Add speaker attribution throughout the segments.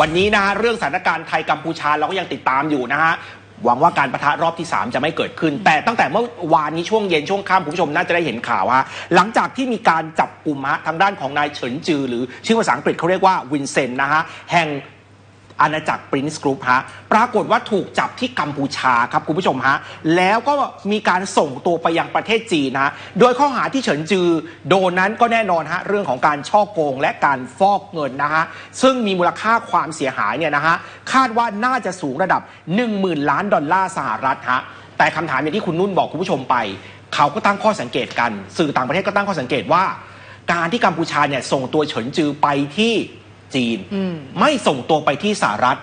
Speaker 1: วันนี้นะฮะเรื่องสถานการณ์ไทยกัมพูชาเราก็ยังติดตามอยู่นะฮะหวังว่าการประทะรอบที่ 3 จะไม่เกิดขึ้น แต่ตั้งแต่เมื่อวานนี้ช่วงเย็นช่วงค่ำคุณผู้ชมน่าจะได้เห็นข่าวฮะหลังจากที่มีการจับกลุ่มฮะทางด้านของนายเฉินจือ หรือชื่อภาษาอังกฤษเขาเรียกว่าวินเซนต์นะฮะแห่ง อาณาจักรปรินซ์กรุ๊ปฮะปรากฏว่าถูกจับที่กัมพูชาครับคุณผู้ชมฮะแล้วก็มีการส่งตัวไปยังประเทศจีนนะฮะโดยข้อหาที่เฉินจือ โดนนั้นก็แน่นอนฮะเรื่องของการช่อโกงและการฟอกเงินนะฮะซึ่งมีมูลค่าความเสียหายเนี่ยนะฮะคาดว่าน่าจะสูงระดับ 10,000 ล้านดอลลาร์สหรัฐฮะแต่คำถามอย่างที่คุณนุ่นบอกคุณผู้ชมไป เขาก็ตั้งข้อสังเกตกัน สื่อต่างประเทศก็ตั้งข้อสังเกตว่า การที่กัมพูชาเนี่ยส่งตัวเฉินจือไปที่ จีน ไม่ส่งตัวไปที่สหรัฐ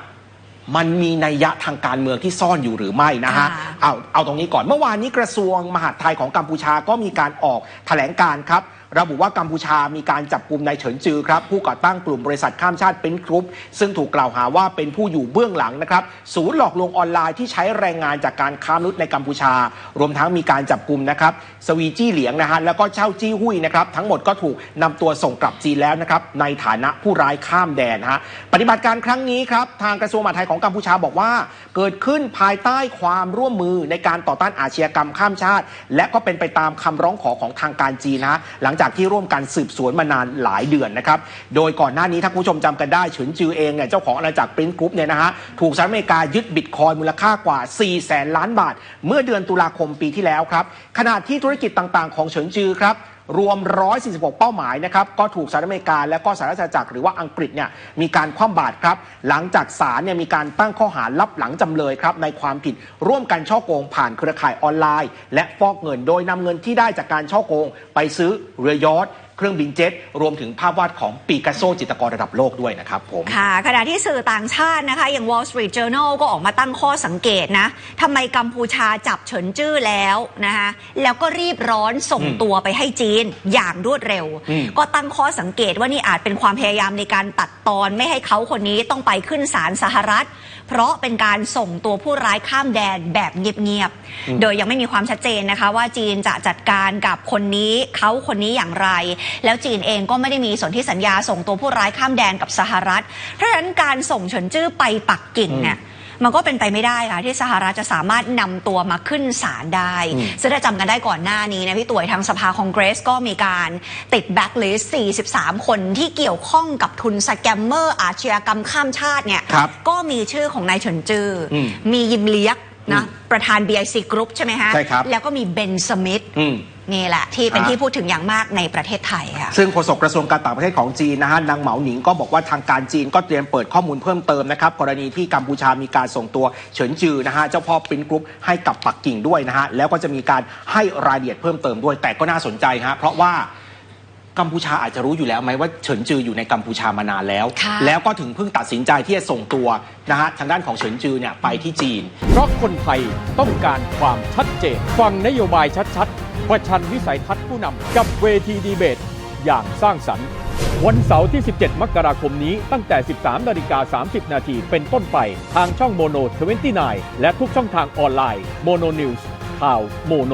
Speaker 1: มันมีนัยยะทางการเมืองที่ซ่อนอยู่หรือไม่นะฮะ
Speaker 2: ค่ะ
Speaker 1: เอาเอาตรงนี้ก่อนเมื่อวานนี้กระทรวงมหาดไทยของกัมพูชาก็มีการออกแถลงการครับระบุว่ากัมพูชามีการจับกลุ่มนายเฉินจือครับผู้ก่อตั้งกลุ่มบริษัทข้ามชาติเป็นกรุ๊ป ซึ่งถูกกล่าวหาว่าเป็นผู้อยู่เบื้องหลังนะครับศูนย์หลอกลวงออนไลน์ที่ใช้แรงงานจากการค้ามนุษย์ในกัมพูชา รวมทั้งมีการจับกลุ่มนะครับสวีจี้เหลียงนะฮะแล้วก็เช่าจี้หุยนะครับทั้งหมดก็ถูกนำตัวส่งกลับจีนแล้วนะครับในฐานะผู้ร้ายข้ามแดนฮะปฏิบัติการครั้งนี้ครับทางกระทรวงมหาดไทยของกัมพูชาบอกว่า เกิดขึ้นภายใต้ความร่วมมือในการต่อต้านอาชญากรรมข้ามชาติ และก็เป็นไปตามคำร้องขอของทางการจีนนะหลังจากที่ร่วมกันสืบสวนมานานหลายเดือนนะครับโดยก่อนหน้านี้ถ้าคุณผู้ชมจำกันได้เฉินจือเองเนี่ยเจ้าของอาณาจักรปรินท์กรุ๊ปเนี่ยนะฮะถูกสหรัฐอเมริกายึดบิตคอยมูลค่ากว่า4แสนล้านบาท เมื่อเดือนตุลาคมปีที่แล้วครับขณะที่ธุรกิจต่างๆ ของเฉินจือครับ รวม 146 เป้าหมายนะครับก็ถูกสหรัฐอเมริกาและก็สหรัฐอาณาจักรหรือว่าอังกฤษเนี่ยมีการคว่ำบาตรครับ หลังจากศาลเนี่ยมีการตั้งข้อหารับหลังจำเลยครับในความผิดร่วมกันช่อโกงผ่านเครือข่ายออนไลน์ และฟอกเงินโดยนำเงินที่ได้จากการช่อโกง ไปซื้อเรือยอท เครื่องบินเจ็ต รวมถึงภาพวาดของปีกัสโซจิตรกรระดับโลกด้วยนะครับผม
Speaker 2: ค่ะขณะที่สื่อต่างชาตินะคะ อย่าง Wall Street Journal ก็ออกมาตั้งข้อสังเกตนะทำไมกัมพูชาจับเฉินจื้อแล้วนะคะแล้วก็รีบร้อนส่ง
Speaker 1: อืม
Speaker 2: ตัวไปให้จีนอย่างรวดเร็ว
Speaker 1: อืม
Speaker 2: ก็ตั้งข้อสังเกตว่านี่อาจเป็นความพยายามในการตัดตอนไม่ให้เขาคนนี้ต้องไปขึ้นศาลสหรัฐ เพราะเป็นการส่งตัวผู้ร้ายข้ามแดนแบบเงียบ
Speaker 1: อืม
Speaker 2: ๆโดยยังไม่มีความชัดเจนนะคะ ว่าจีนจะจัดการกับคนนี้เขาคนนี้อย่างไรแล้วจีนเองก็ไม่ได้มีสนธิสัญญาส่งตัวผู้ร้ายข้ามแดนกับสหรัฐ เพราะฉะนั้นการส่งเฉินจื้อไปปักกิ่งเนี่ยมันก็เป็นไปไม่ได้ค่ะที่สหรัฐจะสามารถนำตัวมาขึ้นศาลได้
Speaker 1: อืม
Speaker 2: ซึ่งถ้าจำกันได้ก่อนหน้านี้นะพี่ต่วยทางสภาคองเกรสก็มีการติดแบ็กลิสต์43 คนที่เกี่ยวข้องกับทุนสแกมเมอร์อาชญากรรมข้ามชาติเนี่ย
Speaker 1: ครับ
Speaker 2: ก็มีชื่อของนายเฉินจืออ
Speaker 1: ม
Speaker 2: มียิมเลียก นะ
Speaker 1: อืม
Speaker 2: ประธาน BIC Group ใช่ไหมฮะ
Speaker 1: ใช่ครับ
Speaker 2: แล้วก็มีเบนสมิธ
Speaker 1: อืม
Speaker 2: นี่แหละ ที่เป็น
Speaker 1: อ่า
Speaker 2: ที่พูดถึงอย่างมากในประเทศไทยค่ะ
Speaker 1: ซึ่งโฆษกกระทรวงการต่างประเทศของจีนนะฮะนางเหมาหนิงก็บอกว่าทางการจีนก็เตรียมเปิดข้อมูลเพิ่มเติมนะครับ กรณีที่กัมพูชามีการส่งตัวเฉินจือนะฮะเจ้าพ่อปรินกรุ๊ปให้กับปักกิ่งด้วยนะฮะแล้วก็จะมีการให้รายละเอียดเพิ่มเติมด้วย แต่ก็น่าสนใจฮะเพราะว่า กัมพูชาอาจจะรู้อยู่แล้วไหมว่าเฉินจืออยู่ในกัมพูชามานานแล้ว
Speaker 2: ค่ะ
Speaker 1: แล้วก็ถึงเพิ่งตัดสินใจที่จะส่งตัวนะฮะทางด้านของเฉินจือเนี่ยไปที่จีน
Speaker 3: เพราะคนไทยต้องการความชัดเจน ฟังนโยบายชัดๆประชันวิสัยทัศน์ผู้นำกับเวทีดีเบต อย่างสร้างสรรค์ วันเสาร์ที่ 17 มกราคมนี้ตั้งแต่ 13นาฬิกา30 นาทีเป็นต้นไป ทางช่องโมโน 29 และทุกช่องทางออนไลน์โมโนนิวส์ข่าวโมโน